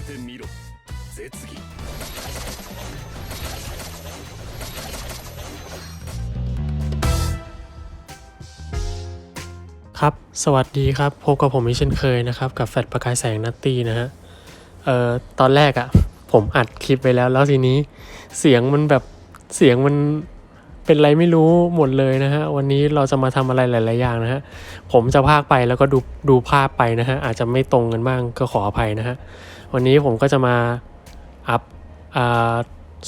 えてみろ絶技ครับ สวัสดีครับ พบกับผมอีกเช่นเคยนะครับ กับแฟลชประกายแสงนัตตี้นะฮะ เอ่อ ตอนแรกอะ่ะ ผมอัดคลิปไปแล้ว แล้วทีนี้เสียงมันแบบ เสียงมันเป็นไรไม่รู้หมดเลยนะฮะ วันนี้เราจะมาทำอะไรหลาย ๆ อย่างนะฮะ ผมจะพากไปแล้วก็ดูดูภาพไปนะฮะ อาจจะไม่ตรงกันบ้างก็ขออภัยนะฮะ วันนี้ผมก็จะมาอัพ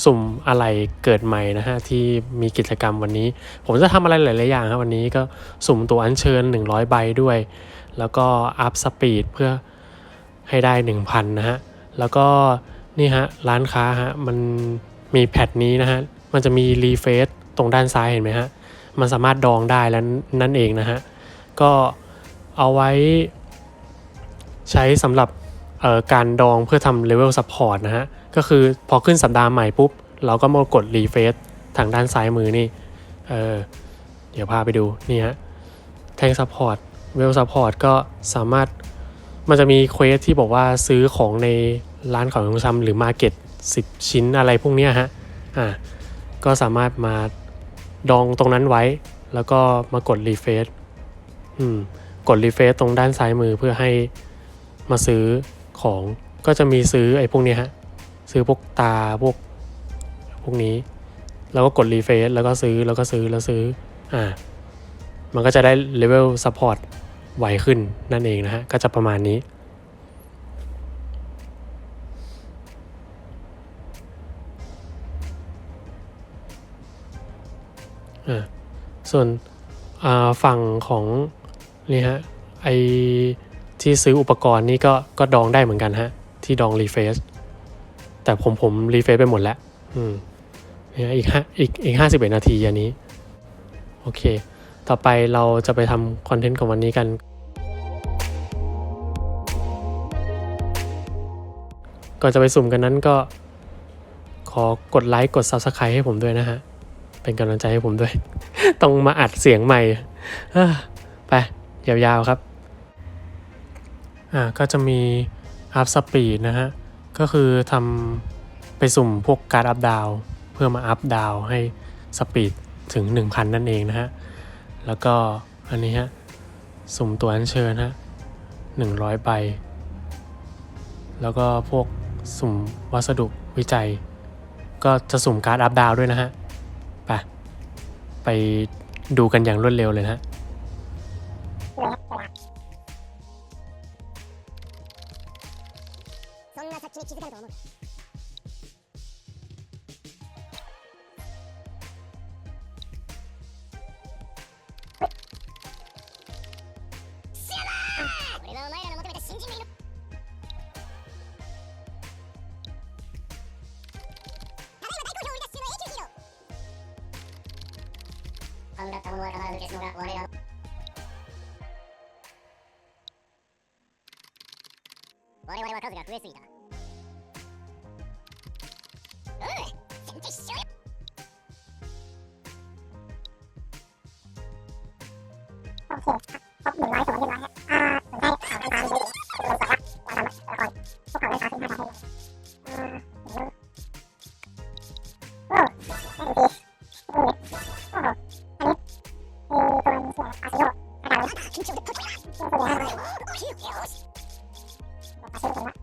สุ่มอะไรเกิดใหม่นะฮะที่มีกิจกรรมวันนี้ ผมจะทำอะไรหลาย ๆ อย่างครับวันนี้ก็สุ่มตัวอัญเชิญ 100 ใบด้วย แล้วก็อัพสปีดเพื่อให้ได้ 1,000 นะฮะ แล้วก็นี่ฮะร้านค้าฮะมันมีแพทนี้นะฮะ มันจะมีรีเฟซตรงด้านซ้ายเห็นไหมฮะ มันสามารถดองได้แล้วนั่นเองนะฮะ ก็เอาไว้ใช้สำหรับ การดองเพื่อทำเลเวลซัพพอร์ตนะฮะ ก็คือพอขึ้นสัปดาห์ใหม่ปุ๊บ เราก็มากดรีเฟซทางด้านซ้ายมือนี่เออเดี๋ยวพาไปดูนี่ฮะแทงซัพพอร์ตเวลซัพพอร์ตก็สามารถมันจะมีเควสที่บอกว่าซื้อของในร้านของชำหรือมาเก็ต10 ชิ้นอะไรพวกนี้ฮะอ่าก็สามารถมาดองตรงนั้นไว้ แล้วก็มากดรีเฟซอืมกดรีเฟซตรงด้านซ้ายมือเพื่อให้มาซื้อ ของก็จะมีซื้อไอ้พวกนี้ฮะซื้อพวกตาพวกพวกนี้ แล้วก็กดรีเฟซแล้วก็ซื้อแล้วก็ซื้อแล้วซื้ออ่ามันก็จะได้เลเวลซัพพอร์ตไวขึ้นนั่นเองนะฮะก็จะประมาณนี้อ่าส่วนอ่าฝั่งของนี่ฮะไอ ที่ซื้ออุปกรณ์นี่ก็ก็ดองได้เหมือนกันฮะ ที่ดองรีเฟซแต่ผมผมรีเฟซไปหมดแล้ว อืมเนี่ยอีกห้าอีกอีกห้าสิบเอ็ดนาทีอันนี้ โอเค ต่อไปเราจะไปทำคอนเทนต์ของวันนี้กัน ก่อนจะไปสุ่มกันนั้นก็ ขอกดไลค์กด Subscribe ให้ผมด้วยนะฮะ เป็นกำลังใจให้ผมด้วย ต้องมาอัดเสียงใหม่ไป ยาวๆครับ อ่าก็จะมีอัพสปีดนะฮะ ก็คือทำไปสุ่มพวกการ์ดอัพดาวเพื่อมาอัพดาวให้สปีดถึง 1,000 นั่นเองนะฮะ แล้วก็อันนี้ฮะ สุ่มตัวอัญเชิญฮะ100ใบ แล้วก็พวกสุ่มวัสดุวิจัย ก็จะสุ่มการ์ดอัพดาวด้วยนะฮะ ไป ไปดูกันอย่างรวดเร็วเลยนะฮะ 考えたものは必ず消すのが我らの。我々は数が増えすぎた อาซิโยกันละ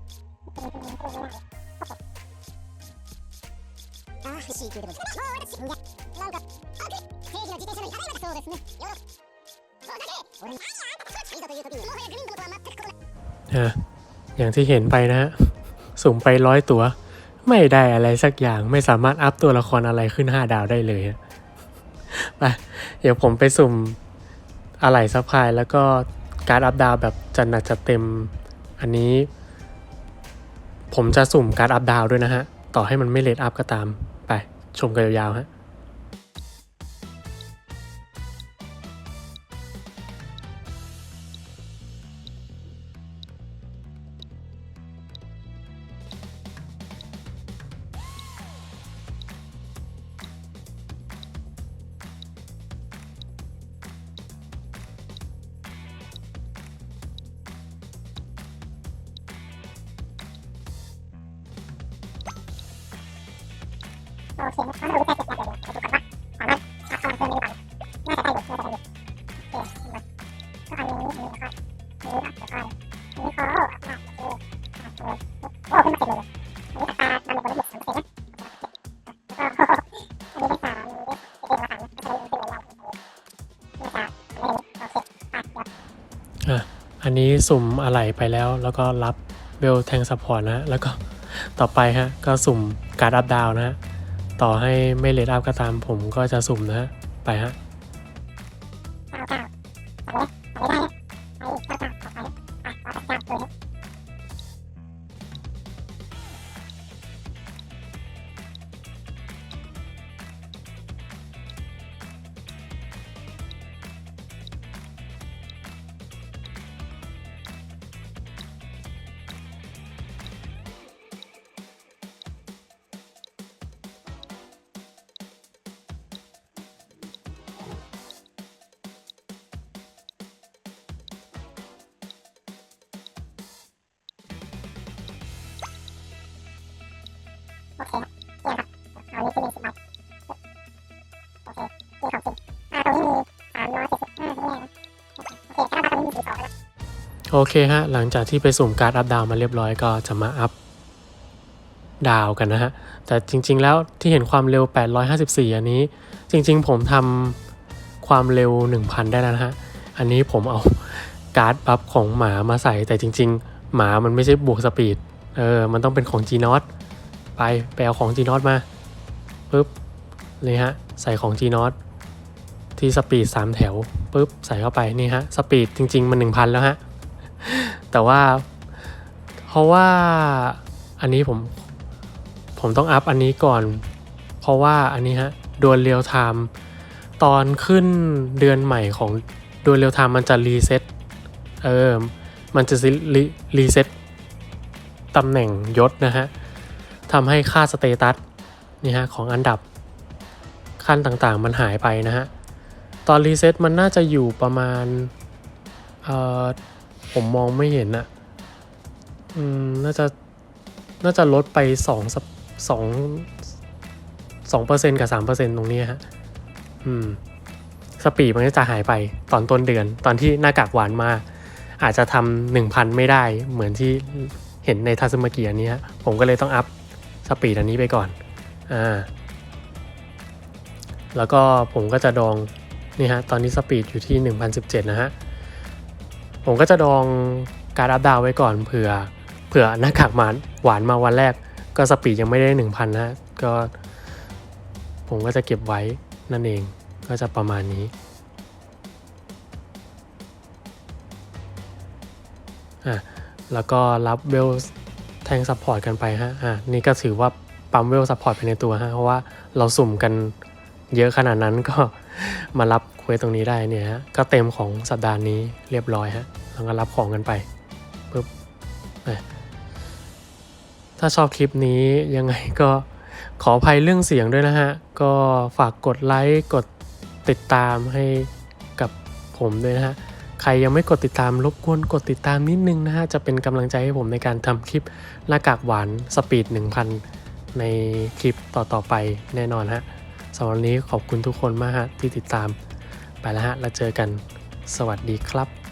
ああ、欲しい級でももう私、いや、なんか、あく正義の自転車のただいまだそうですね。よろそうだね俺に、あいや、いざという時に、もはやグリンドムとは全く異なる。 อ่ะอย่างที่เห็นไปนะฮะ สุ่มไปร้อยตัว ไม่ได้อะไรสักอย่างไม่สามารถอัพตัวละครอะไรขึ้น 5 ดาวได้เลยฮะไปเดี๋ยวผมไปสุ่มอะไหล่ซัพพลายแล้วก็การ์ดอัพดาวแบบจัดหนักจัดเต็ม อันนี้ ผมจะสุ่มการ์ดอัพดาวด้วยนะฮะ ต่อให้มันไม่เลดอัพก็ตาม ไป ชมกันยาวๆฮะ เคนะถ้าเราไม่ใช่เสร็จแล้วเดี๋ยวเดี๋ยวดูก่อนว่าสามารถอัพพลังเพิ่มได้หรือเปล่าน่าจะได้อยู่น่าจะได้อยู่โอเคมาก็อันนี้อันนี้แล้วก็อันนี้แล้วก็อันนี้เขาอะโอเคโอ้ขึ้นมาเต็มเลยอันนี้อัตราดำเนินการบวกสามเปอร์เซ็นต์นะอันนี้ได้สามได้เอ็มละสามก็จะได้ขึ้นเลยเราน่าจะไม่เห็นโอเคอะเดี๋ยวอันนี้สุ่มอะไหล่ไปแล้ว แล้วก็รับเบลแทงซัพพอร์ตนะ แล้วก็ต่อไปฮะ ก็สุ่มการ์ดอัพดาวนะฮะ ต่อให้ไม่เลดอัพก็ตามผมก็จะสุ่มนะฮะไปฮะ โอเคเยี่ยครับเอานี้ขึ้นเป็นสิบใบโอเคยี่ของจริงอ่าตรงนี้มีสามร้อยเจ็ดสิบห้าที่แรกนะโอเคถ้าเราตรงนี้มีสี่สองแล้วโอเคฮะ หลังจากที่ไปสุ่มการ์ดอัพดาวมาเรียบร้อยก็จะมาอัพดาวกันนะฮะ แต่จริง ๆ แล้วที่เห็นความเร็ว 854 อันนี้ จริง ๆ ผมทำความเร็ว 1,000 ได้แล้วนะฮะ อันนี้ผมเอาการ์ดบัฟของหมามาใส่แต่จริง ๆ หมามันไม่ใช่บวกสปีด เออ มันต้องเป็นของ G n o t ไปไปเอาของ G n o t มาปุ๊บนี่ฮะใส่ของ G n o t ที่สปีด3แถวปุ๊บใส่เข้าไปนี่ฮะสปีดจริง ๆ มัน 1,000 แล้วฮะ แต่ว่า เพราะว่าอันนี้ผม ผมต้องอัพอันนี้ก่อน เพราะว่าอันนี้ฮะดวลเรียลไทม์ตอนขึ้นเดือนใหม่ของดวลเรียลไทม์มันจะรีเซ็ตเออมันจะรีรีเซ็ตตำแหน่งยศนะฮะ ทำให้ค่าสเตตัสนี่ฮะของอันดับขั้นต่างๆ มันหายไปนะฮะ ตอนรีเซ็ตมันน่าจะอยู่ประมาณเอ่อผมมองไม่เห็นอะอืมน่าจะน่าจะลดไปสองสองสองเปอร์เซ็นกับสามเปอร์เซ็นตรงนี้ฮะ อืม สปีดมันก็จะหายไปตอนต้นเดือน ตอนที่หน้ากากหวานมา อาจจะทำหนึ่งพันไม่ได้เหมือนที่เห็นในทัศมาเกียนี้ผมก็เลยต้องอัพ สปีดอันนี้ไปก่อนอ่าแล้วก็ผมก็จะดองนี่ฮะตอนนี้สปีดอยู่ที่ 1017 นะฮะ ผมก็จะดองการอัพดาวไว้ก่อนเผื่อเผื่อหน้ากากหวานหวานมาวันแรก ก็สปีดยังไม่ได้ 1,000 นะฮะก็ ผมก็จะเก็บไว้นั่นเองก็จะประมาณนี้อะแล้วก็รับเวล แทงซัพพอร์ตกันไปฮะ อะนี่ก็ถือว่าปั๊มเวลซัพพอร์ตไปในตัวฮะ เพราะว่าเราสุ่มกันเยอะขนาดนั้นก็มารับเควสตรงนี้ได้เนี่ยฮะ ก็เต็มของสัปดาห์นี้เรียบร้อยฮะแล้วก็รับของกันไปปุ๊บถ้าชอบคลิปนี้ยังไงก็ขออภัยเรื่องเสียงด้วยนะฮะ ก็ฝากกดไลค์ กดติดตามให้กับผมด้วยนะฮะ ใครยังไม่กดติดตามรบกวนกดติดตามนิดนึงนะฮะ จะเป็นกำลังใจให้ผมในการทำคลิปหน้ากากหวานสปีด 1,000 ในคลิปต่อๆไปแน่นอนฮะสำหรับวันนี้ขอบคุณทุกคนมากฮะที่ติดตาม ไปแล้วฮะ แล้วเจอกัน สวัสดีครับ